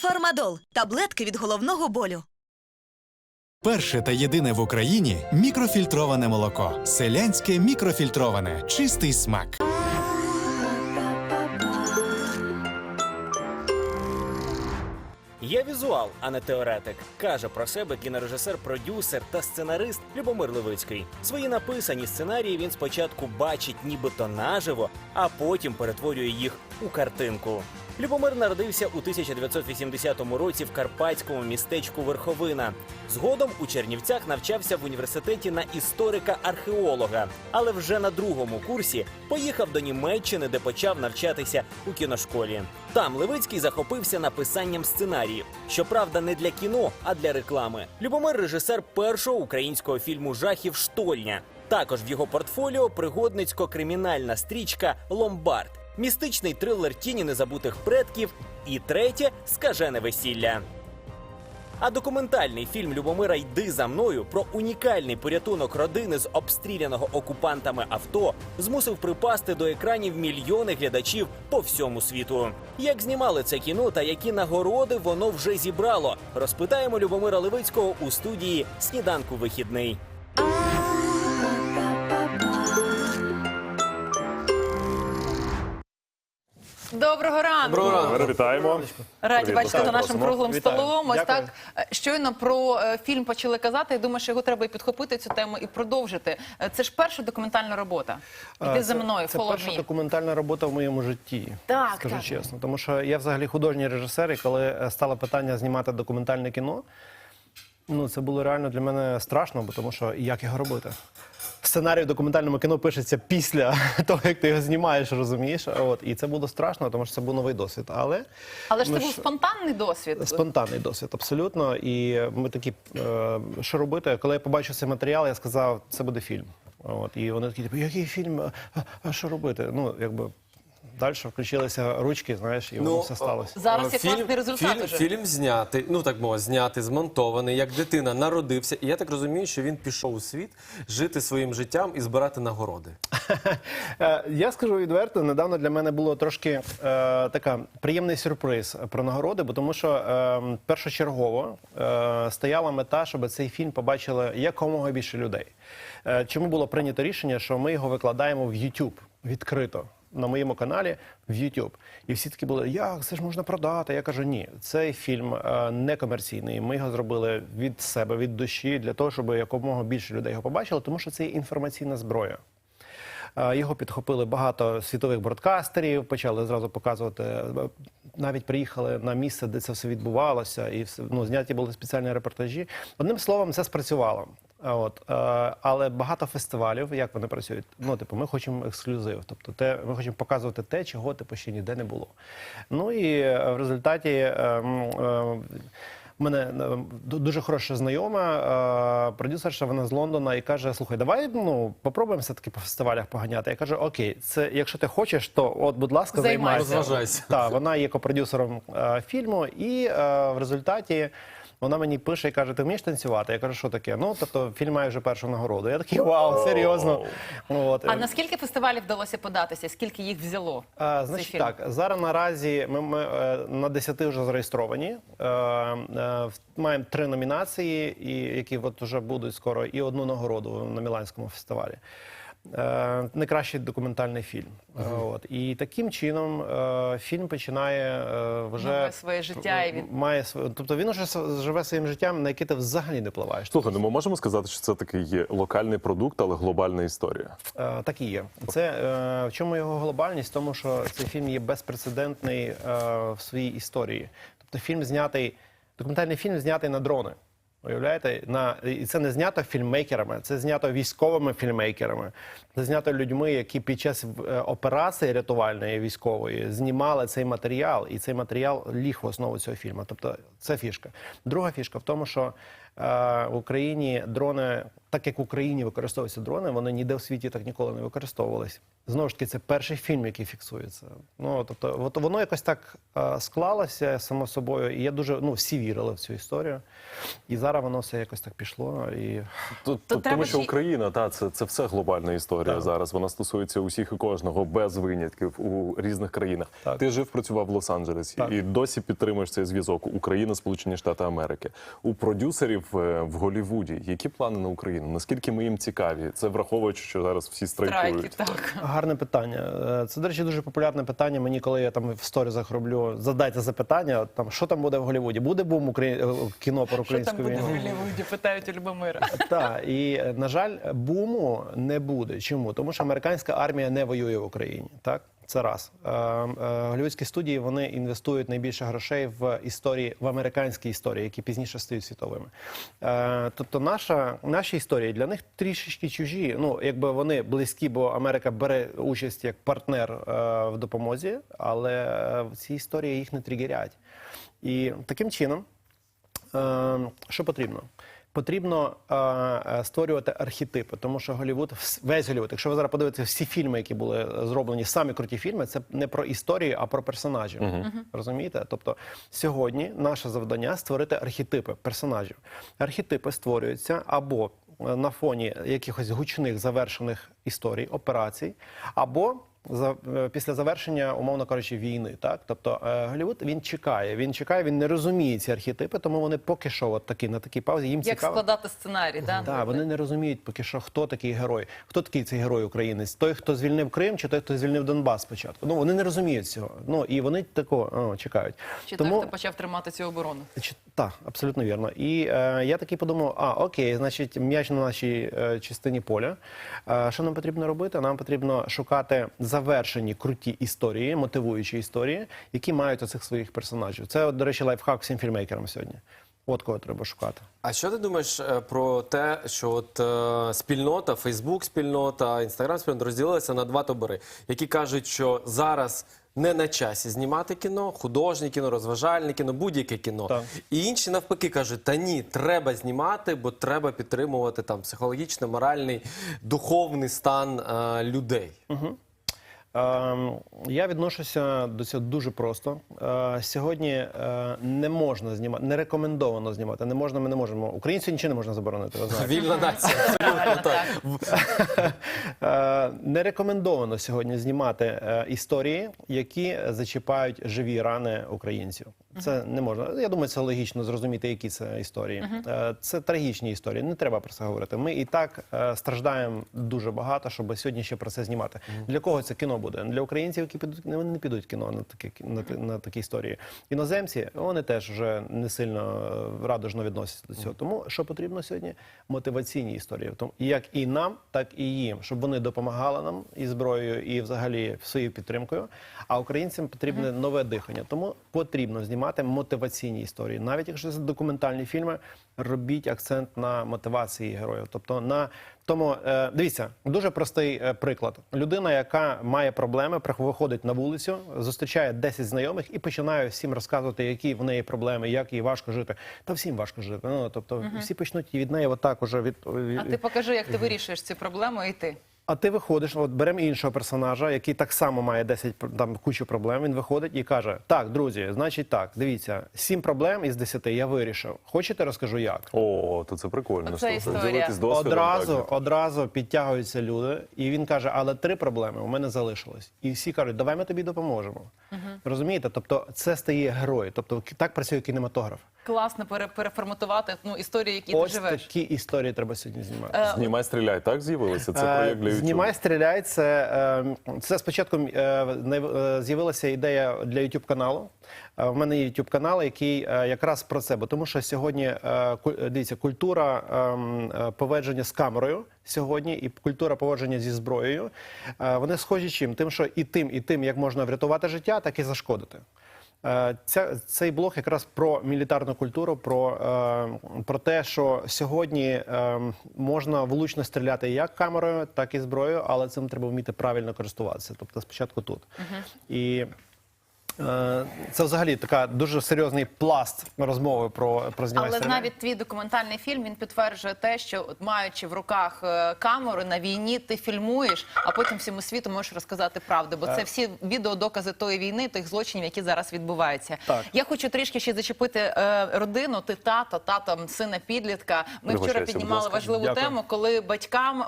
Фармадол таблетки від головного болю. Перше та єдине в Україні мікрофільтроване молоко. Селянське мікрофільтроване. Чистий смак. Я візуал, а не теоретик, каже про себе кінорежисер, продюсер та сценарист Любомир Левицький. Свої написані сценарії він спочатку бачить нібито наживо, а потім перетворює їх у картинку. Любомир народився у 1980 році в карпатському містечку Верховина. Згодом у Чернівцях навчався в університеті на історика-археолога, але вже на другому курсі поїхав до Німеччини, де почав навчатися у кіношколі. Там Левицький захопився написанням сценаріїв. Щоправда, не для кіно, а для реклами. Любомир режисер першого українського фільму жахів Штольня. Також в його портфоліо пригодницько-кримінальна стрічка Ломбард, містичний трилер тіні незабутих предків і третє скажене весілля. А документальний фільм Любомира Йди за мною про унікальний порятунок родини з обстріляного окупантами авто змусив припасти до екранів мільйони глядачів по всьому світу. Як знімали це кіно та які нагороди воно вже зібрало, розпитаємо Любомира Левицького у студії Сніданку вихідний. Доброго ранку. Доброго ранку. Вітаємо. Раді бачити за нашим круглим столом. Ось так е, щойно про е, фільм почали казати. Я думаю, що його треба і підхопити цю тему і продовжити. Е, Це ж перша документальна робота. Іди за мною, Це перша документальна робота в моєму житті. Так, скажу так. чесно. Тому що я взагалі художній режисер, і коли стало питання знімати документальне кіно, ну це було реально для мене страшно, бо тому що як його робити? Сценарій в документальному кіно пишеться після того, як ти його знімаєш, розумієш? От і це було страшно, тому що це був новий досвід. Але Але ж це це був спонтанний досвід. Спонтанний досвід, абсолютно. І ми такі, е, що робити? Коли я побачив цей матеріал, я сказав, це буде фільм. От, і вони такі, типу, який фільм? А, а що робити? Ну, якби далі включилися ручки, знаєш, і воно все сталося. Зараз є Е, класний результат фільм, уже. фільм знятий, ну так мовити, знятий, змонтований, як дитина народився. І я так розумію, що він пішов у світ жити своїм життям і збирати нагороди. Е, Я скажу відверто, недавно для мене було трошки е, така приємний сюрприз про нагороди, бо тому що е, першочергово е, стояла мета, щоб цей фільм побачили якомога більше людей. Е, чому було прийнято рішення, що ми його викладаємо в YouTube відкрито? На моєму каналі в YouTube. І всі такі були, як це ж можна продати? Я кажу, ні, цей фільм е, не комерційний. Ми його зробили від себе, від душі, для того, щоб якомога більше людей його побачили, тому що це є інформаційна зброя. Е, Його підхопили багато світових бродкастерів, почали зразу показувати. е, Навіть приїхали на місце, де це все відбувалося, і ну, зняті були спеціальні репортажі. Одним словом, це спрацювало. От, е, але багато фестивалів, як вони працюють? Ну, типу, ми хочемо ексклюзив. Тобто, те, ми хочемо показувати те, чого типу, ще ніде не було. Ну і е, в результаті. е, е, мене дуже хороша знайома, е, продюсерша, вона з Лондона, і каже: слухай, давай ну попробуємо все таки по фестивалях поганяти. Я кажу, окей, це якщо ти хочеш, то от, будь ласка, Займайся. займайся. Так, вона є копродюсером е, фільму, і е, в результаті. Вона мені пише і каже: ти вмієш танцювати? Я кажу, що таке? Ну, тобто фільм має вже першу нагороду. Я такий вау, серйозно. От. А на скільки фестивалів вдалося податися? Скільки їх взяло? А, значить фільм? так, зараз наразі ми, ми е, на 10 вже зареєстровані. Е, е, в- маємо три номінації, і, які от вже будуть скоро, і одну нагороду на Міланському фестивалі. Е, найкращий документальний фільм. Е, От. І таким чином е, фільм починає е, вже Нове своє життя і він- має своє. Тобто він вже живе своїм життям, на яке ти взагалі не впливаєш. Слухай, ну ми можемо сказати, що це такий є локальний продукт, але глобальна історія. Е, Так і є. Це е, в чому його глобальність? Тому що цей фільм є безпрецедентний е, в своїй історії. Тобто, фільм знятий, документальний фільм знятий на дрони. Уявляєте, на і це не знято фільммейкерами, це знято військовими фільммейкерами. Це знято людьми, які під час е, операції рятувальної військової знімали цей матеріал, і цей матеріал ліг в основу цього фільму. Тобто, це фішка. Друга фішка в тому, що в Україні дрони, так як в Україні використовуються дрони, вони ніде в світі так ніколи не використовувались. Знову ж таки, це перший фільм, який фіксується. Ну тобто, от воно якось так склалося само собою, і я дуже ну всі вірили в цю історію. І зараз воно все якось так пішло. І Тут, То треба тому що Україна, та це, це все глобальна історія Так. зараз. Вона стосується усіх і кожного без винятків у різних країнах. Так. Ти жив, працював в Лос-Анджелесі Так. і досі підтримуєш цей зв'язок Україна, Сполучені Штати Америки. У продюсерів е, в Голлівуді які плани на Україну? Наскільки ми їм цікаві? Це враховуючи, що зараз всі страйкують. Страйки, так. Гарне питання. Е, Це, до речі, дуже популярне питання. Мені, коли я там в сторізах роблю, задайте запитання, там, що там буде в Голлівуді? Буде бум Украї... е, кіно про Що там українську буде в війну? Голлівуді, питають у Любомира. Так, і е, на жаль, буму не буде. Чому? Тому що американська армія не воює в Україні. Так, це раз. Е, е, студії вони інвестують найбільше грошей в історії в американські історії, які пізніше стають світовими. Е, тобто, наша наші історії для них трішечки чужі. Ну, якби вони близькі, бо Америка бере участь як партнер в допомозі, але ці історії їх не тригерять. І таким чином. Що потрібно? Потрібно е, е, створювати архетипи, тому що Голлівуд, вс- весь Голлівуд, якщо ви зараз подивитеся всі фільми, які були е, зроблені, самі круті фільми, це не про історію, а про персонажів. Розумієте? Тобто сьогодні наше завдання створити архетипи персонажів. Архетипи створюються або е, на фоні якихось гучних завершених історій, операцій, або за, е, після завершення, умовно кажучи, війни. Так? Тобто е, Голлівуд він чекає, він чекає, він не розуміє ці архетипи, тому вони поки що от такі, на такій паузі їм Як цікаво. складати сценарій, да? Так, вони не розуміють поки що, хто такий герой. Хто такий цей герой українець? Той, хто звільнив Крим, чи той, хто звільнив Донбас спочатку. Ну вони не розуміють цього. Ну і вони тако о, чекають. Чи Тому той, хто почав тримати цю оборону? Чи- Так, абсолютно вірно. І е, я такий подумав: а окей, значить, м'яч на нашій е, частині поля. Е, що нам потрібно робити? Нам потрібно шукати завершені круті історії, мотивуючі історії, які мають оцих своїх персонажів. Це, от, до речі, лайфхак всім фільмейкерам сьогодні. От кого треба шукати. А що ти думаєш е, про те, що от е, спільнота, Фейсбук спільнота, Інстаграм спільнота розділилася на два табори, які кажуть, що зараз не на часі знімати кіно, художнє кіно, розважальне кіно, будь-яке кіно. Так. І інші навпаки кажуть, та ні, треба знімати, бо треба підтримувати там психологічний, моральний, духовний стан е, людей. Ем, я відношуся до цього дуже просто. Е, сьогодні е, не можна знімати, не рекомендовано знімати. Не можна, ми не можемо. Українці нічого не можна заборонити. Вільна нація. Е, Не рекомендовано сьогодні знімати історії, які зачіпають живі рани українців. Це не можна. Я думаю, це логічно зрозуміти, які це історії. Е, Це трагічні історії. Не треба про це говорити. Ми і так е, страждаємо дуже багато, щоб сьогодні ще про це знімати. Для кого це кіно буде? Для українців, які підуть вони не підуть в кіно на такі на, на такі історії. Іноземці вони теж вже не сильно е, радужно відносяться до цього. Тому що потрібно сьогодні? Мотиваційні історії. Тому як і нам, так і їм, щоб вони допомагали нам і зброєю, і взагалі своєю підтримкою. А українцям потрібне нове дихання. Тому потрібно знімати мотиваційні історії. Навіть якщо це документальні фільми, робіть акцент на мотивації героїв. Тобто на тому, е, дивіться, дуже простий е, приклад. Людина, яка має проблеми, виходить на вулицю, зустрічає 10 знайомих і починає всім розказувати, які в неї проблеми, як їй важко жити. Та всім важко жити. Ну тобто, всі почнуть від неї отак уже від, від А ти покажи, як ти вирішуєш цю проблему, і ти. А ти виходиш, от беремо іншого персонажа, який так само має 10 там кучу проблем. Він виходить і каже: Так, друзі, значить так, дивіться, 7 проблем із 10 я вирішив. Хочете, розкажу як? О, то це прикольно. Оце історія. Ділитись досвідом. Одразу, так. одразу підтягуються люди, і він каже: але три проблеми у мене залишилось. І всі кажуть, давай ми тобі допоможемо. Розумієте? Тобто це стає герой. Тобто так працює кінематограф. Класно пере- переформатувати ну, історії, які Ось ти живеш. такі історії треба сьогодні знімати. Е, Знімай, стріляй, так з'явилося? Це Е, проєкт для. Знімай, стріляй. Це, е, це спочатку е, е, з'явилася ідея для youtube каналу. Е, В мене є youtube канал, який якраз про це. Бо тому що сьогодні дивіться, культура ем, е, з камерою сьогодні і культура поводження зі зброєю. Вони схожі чим? Тим, що і тим, і тим, як можна врятувати життя, так і зашкодити. Е, Ця, цей блог якраз про мілітарну культуру, про, е, про те, що сьогодні е, можна влучно стріляти як камерою, так і зброєю, але цим треба вміти правильно користуватися. Тобто спочатку тут. І Е, Це взагалі така дуже серйозний пласт розмови про, про знімання Але серіалів. навіть твій документальний фільм він підтверджує те, що от, маючи в руках е, камеру на війні, ти фільмуєш, а потім всьому світу можеш розказати правду. Бо це всі відеодокази тої війни, тих злочинів, які зараз відбуваються. Так. Я хочу трішки ще зачепити е, родину. Ти тато, тато сина підлітка. Ми вчора піднімали важливу Дякую. тему, коли батькам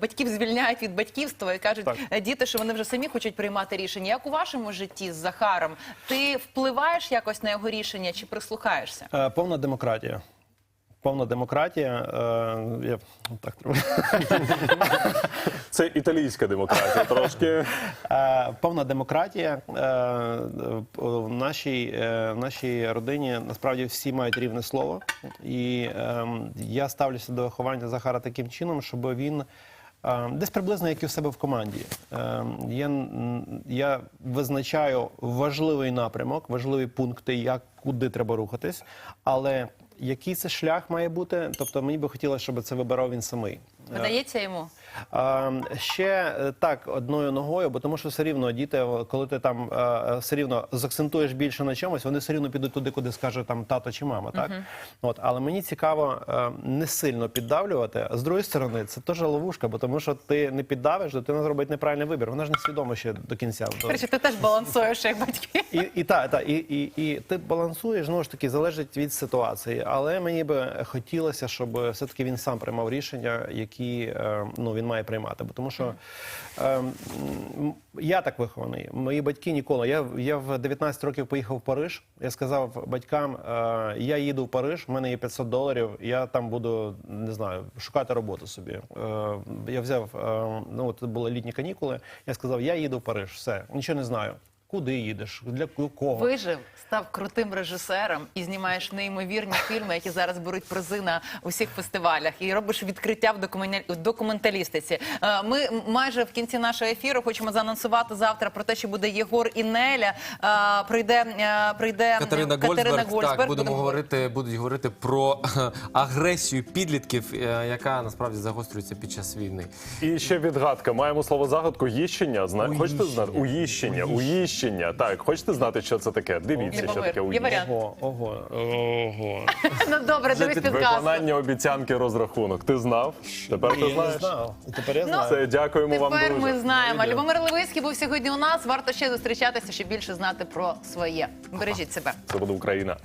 батьків звільняють від батьківства і кажуть Так. е, діти, що вони вже самі хочуть приймати рішення. Як у вашому житті з Захаром? Ти впливаєш якось на його рішення чи прислухаєшся? Е, Повна демократія. Повна демократія. Е, я, так треба. Це італійська демократія трошки. Е, Повна демократія. Е, В нашій, е, в нашій родині насправді всі мають рівне слово. І ем, я ставлюся до виховання Захара таким чином, щоб він. Е, Десь приблизно як і в себе в команді. Ем, Я, я визначаю важливий напрямок, важливі пункти, як куди треба рухатись, але який це шлях має бути, тобто мені би хотілося, щоб це вибирав він самий. Е, Видається йому? а, ще е, так одною ногою, бо тому що все рівно діти, коли ти там е, все рівно закцентуєш більше на чомусь, вони все рівно підуть туди, куди скаже там тато чи мама. Так от, але мені цікаво е, не сильно піддавлювати. З другої сторони, це теж ловушка, бо тому що ти не піддавиш, дитина зробить неправильний вибір. Вона ж не свідома ще до кінця. Короче, ти теж балансуєш як батьки. І, і та, та і, і, і ти балансуєш знову ж таки, залежить від ситуації. Але мені би хотілося, щоб все таки він сам приймав рішення, які е, ну він має приймати. Бо тому що е, я так вихований. Мої батьки ніколи. Я, я в 19 років поїхав в Париж. Я сказав батькам: е, я їду в Париж, в мене є 500 доларів. Я там буду не знаю, шукати роботу собі. Я взяв ну от були літні канікули. Я сказав, я їду в Париж. Все, нічого не знаю. Куди їдеш? Для кого? Вижив, став крутим режисером і знімаєш неймовірні фільми, які зараз беруть призи на усіх фестивалях. І робиш відкриття в документалі- документалістиці. Е, Ми майже в кінці нашого ефіру хочемо заанонсувати завтра про те, що буде Єгор і Неля. Е, Прийде е, прийде Катерина Катерина Гольцберг, так, будемо говорити, будуть говорити про агресію підлітків, яка насправді загострюється під час війни. І ще відгадка. Маємо слово загадку їщення. Зна... Хочете знати? Уїщення. Уїщення. Так, хочете знати, що це таке? Дивіться, що таке є варіант? Ого, ого, ого. Ну добре, дивись підказку. Виконання обіцянки розрахунок. Ти знав? Тепер ти Я не знаєш. знав. Тепер я знаю. Все, дякуємо вам Тепер дуже. ми знаємо. Любомир Левицький був сьогодні у нас. Варто ще зустрічатися, щоб більше знати про своє. Бережіть себе. Це буде Україна.